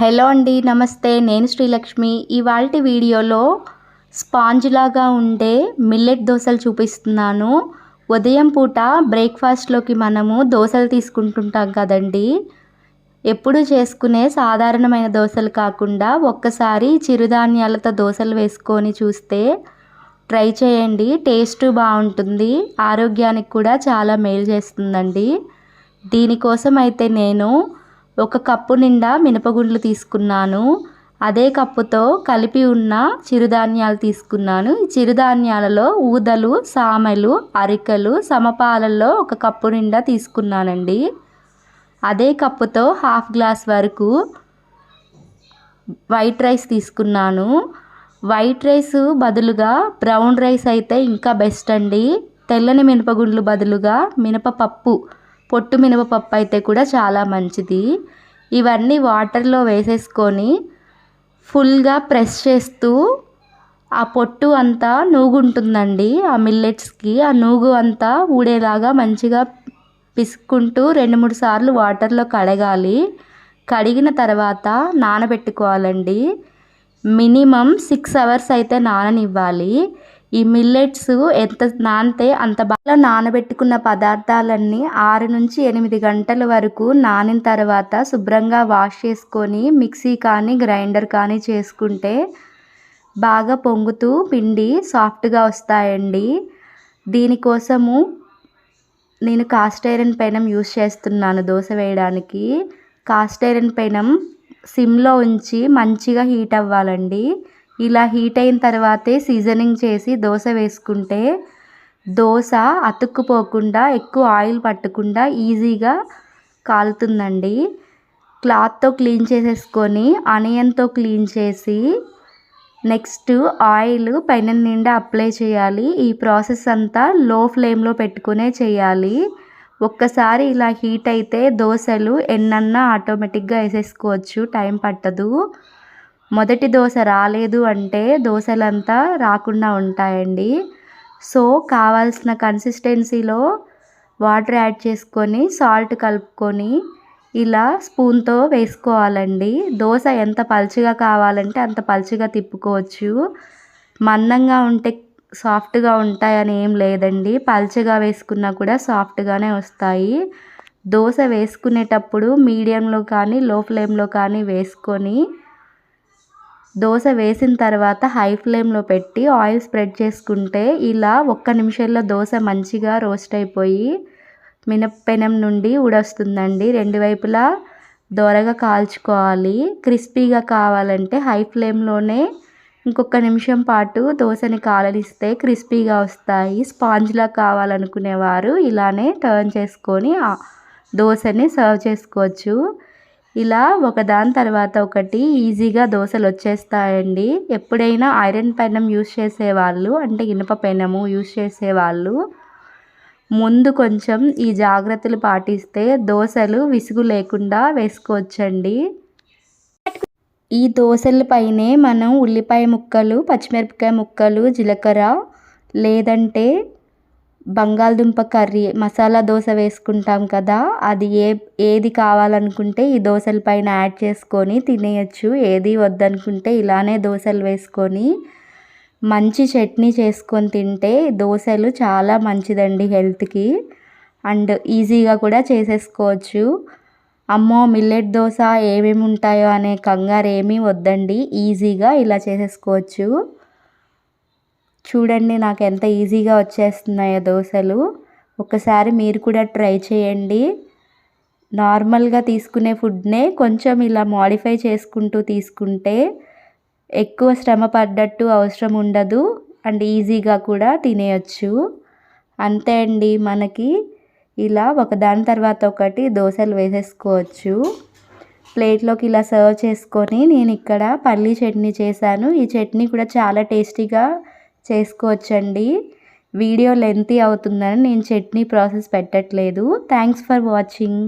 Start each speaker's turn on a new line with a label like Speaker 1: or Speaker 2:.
Speaker 1: Hello అండి నమస్తే. నేను శ్రీలక్ష్మి. ఇవాళ వీడియోలో స్పాంజ్ లాగా ఉండే మిల్లెట్ దోశలు చూపిస్తున్నాను. ఉదయం పూట బ్రేక్ఫాస్ట్లోకి మనము దోశలు తీసుకుంటుంటాం కదండి. ఎప్పుడు చేసుకునే సాధారణమైన దోశలు కాకుండా ఒక్కసారి చిరుధాన్యాలతో దోశలు వేసుకొని చూస్తే ట్రై చేయండి. టేస్ట్ బాగుంటుంది. ఆరోగ్యానికి కూడా చాలా మేలు చేస్తుందండి. దీనికోసం అయితే నేను ఒక కప్పు నిండా మినపగుండ్లు తీసుకున్నాను. అదే కప్పుతో కలిపి ఉన్న చిరుధాన్యాలు తీసుకున్నాను. ఈ చిరుధాన్యాలలో ఊదలు సామెలు అరికలు సమపాలల్లో ఒక కప్పు నిండా తీసుకున్నానండి. అదే కప్పుతో హాఫ్ గ్లాస్ వరకు వైట్ రైస్ తీసుకున్నాను. వైట్ రైస్ బదులుగా బ్రౌన్ రైస్ అయితే ఇంకా బెస్ట్ అండి. తెల్లని మినపగుండ్లు బదులుగా మినపపప్పు పొట్టు మినపపప్పు అయితే కూడా చాలా మంచిది. ఇవన్నీ వాటర్లో వేసేసుకొని ఫుల్గా ప్రెస్ చేస్తూ ఆ పొట్టు అంతా నూగుంటుందండి. ఆ మిల్లెట్స్కి ఆ నూగు అంతా ఊడేలాగా మంచిగా పిసుక్కుంటూ రెండు మూడు సార్లు వాటర్లో కడగాలి. కడిగిన తర్వాత నానబెట్టుకోవాలండి. మినిమం సిక్స్ అవర్స్ అయితే నాననివ్వాలి. ఈ మిల్లెట్స్ ఎంత నానితే అంత బాగా నానబెట్టుకున్న పదార్థాలన్నీ ఆరు నుంచి ఎనిమిది గంటల వరకు నానిన తర్వాత శుభ్రంగా వాష్ చేసుకొని మిక్సీ కానీ గ్రైండర్ కానీ చేసుకుంటే బాగా పొంగుతూ పిండి సాఫ్ట్గా వస్తాయండి. దీనికోసము నేను కాస్ట్ ఐరన్ పెనం యూస్ చేస్తున్నాను దోశ వేయడానికి. కాస్ట్ ఐరన్ పెనం సిమ్లో ఉంచి మంచిగా హీట్ అవ్వాలండి. ఇలా హీట్ అయిన తర్వాతే సీజనింగ్ చేసి దోశ వేసుకుంటే దోశ అతుక్కుపోకుండా ఎక్కువ ఆయిల్ పట్టకుండా ఈజీగా కాలుతుందండి. క్లాత్తో క్లీన్ చేసేసుకొని ఆనియన్తో క్లీన్ చేసి నెక్స్ట్ ఆయిల్ పైన నిండా అప్లై చేయాలి. ఈ ప్రాసెస్ అంతా లో ఫ్లేమ్లో పెట్టుకునే చేయాలి. ఒక్కసారి ఇలా హీట్ అయితే దోశలు ఎన్నన్నా ఆటోమేటిక్గా వేసేసుకోవచ్చు. టైం పట్టదు. మొదటి దోశ రాలేదు అంటే దోశలంతా రాకుండా ఉంటాయండి. సో కావాల్సిన కన్సిస్టెన్సీలో వాటర్ యాడ్ చేసుకొని సాల్ట్ కలుపుకొని ఇలా స్పూన్తో వేసుకోవాలండి. దోశ ఎంత పలుచగా కావాలంటే అంత పలుచగా తిప్పుకోవచ్చు. మందంగా ఉంటే సాఫ్ట్గా ఉంటాయని ఏం లేదండి. పలుచగా వేసుకున్నా కూడా సాఫ్ట్గానే వస్తాయి. దోశ వేసుకునేటప్పుడు మీడియంలో కానీ లో ఫ్లేమ్లో కానీ వేసుకొని దోశ వేసిన తర్వాత హై ఫ్లేమ్లో పెట్టి ఆయిల్ స్ప్రెడ్ చేసుకుంటే ఇలా ఒక్క నిమిషంలో దోశ మంచిగా రోస్ట్ అయిపోయి మినప్పెనం నుండి ఊడొస్తుందండి. రెండు వైపులా దోరగా కాల్చుకోవాలి. క్రిస్పీగా కావాలంటే హై ఫ్లేమ్లోనే ఇంకొక నిమిషం పాటు దోశని కాలనిస్తే క్రిస్పీగా వస్తాయి. స్పాంజ్లా కావాలనుకునేవారు ఇలానే టర్న్ చేసుకొని దోశని సర్వ్ చేసుకోవచ్చు. ఇలా ఒకదాని తర్వాత ఒకటి ఈజీగా దోశలు వచ్చేస్తాయండి ఎప్పుడైనా ఐరన్ పెనం యూస్ చేసేవాళ్ళు అంటే ఇనుప పెనము యూస్ చేసేవాళ్ళు ముందు కొంచెం ఈ జాగ్రత్తలు పాటిస్తే దోశలు విసుగు లేకుండా వేసుకోవచ్చండి. ఈ దోశల పైనే మనం ఉల్లిపాయ ముక్కలు పచ్చిమిరపకాయ ముక్కలు జీలకర్ర లేదంటే బంగాళదుంప కర్రీ మసాలా దోశ వేసుకుంటాం కదా అది ఏ ఏది కావాలనుకుంటే ఈ దోశల పైన యాడ్ చేసుకొని తినేయచ్చు. ఏది వద్దనుకుంటే ఇలానే దోశలు వేసుకొని మంచి చట్నీ చేసుకొని తింటే దోశలు చాలా మంచిదండి హెల్త్కి. అండ్ ఈజీగా కూడా చేసేసుకోవచ్చు. అమ్మో మిల్లెట్ దోశ ఏమేమి ఉంటాయో అనే కంగారు ఏమీ వద్దండి. ఈజీగా ఇలా చేసేసుకోవచ్చు. చూడండి నాకు ఎంత ఈజీగా వచ్చేస్తున్నాయో దోశలు. ఒకసారి మీరు కూడా ట్రై చేయండి. నార్మల్గా తీసుకునే ఫుడ్నే కొంచెం ఇలా మాడిఫై చేసుకుంటూ తీసుకుంటే ఎక్కువ శ్రమ పడ్డట్టు అవసరం ఉండదు అండ్ ఈజీగా కూడా తినేయచ్చు. అంతే అండి మనకి. ఇలా ఒకదాని తర్వాత ఒకటి దోశలు వేసేసుకోవచ్చు. ప్లేట్లోకి ఇలా సర్వ్ చేసుకొని నేను ఇక్కడ పల్లీ చట్నీ చేశాను. ఈ చట్నీ కూడా చాలా టేస్టీగా చేసుకోవచ్చండి. వీడియో లెంతీ అవుతుందని నేను చట్నీ ప్రాసెస్ పెట్టట్లేదు. Thanks for watching.